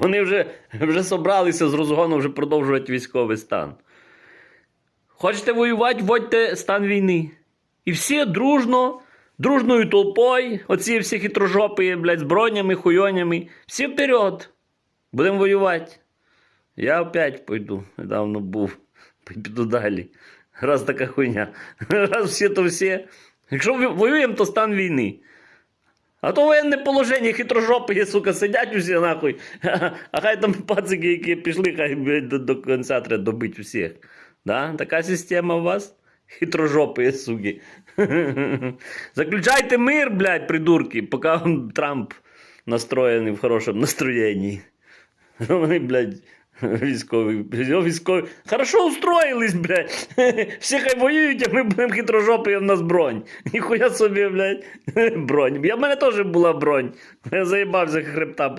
Вони вже, вже собралися з розгону вже продовжувати військовий стан. Хочете воювати, вводьте стан війни. І всі дружно, дружною толпою, оці всі хитрожопи, блядь, з бронями, хуйонями, всі вперед. Будемо воювати. Я опять пойду. Недавно був. Піду далі. Раз така хуйня. Раз всі то всі. Якщо воюємо, то стан війни. А то воєнне положення, хитрожопи, сука, сидять усі нахуй. А хай там пацики, які пішли, хай до, до кінця треба добити всіх. Да? Така система у вас? Хитрожопи, суки. Заключайте мир, блядь, придурки, поки Трамп настроєний в хорошому настроєнні. Вони, блядь, військові. військові. Хорошо устроїлись, блядь. Всі хай воюють, а ми будемо хитрожопи, і в нас бронь. Ніхуя собі, блядь, бронь. Я в мене теж була бронь. Я заїбався хребта.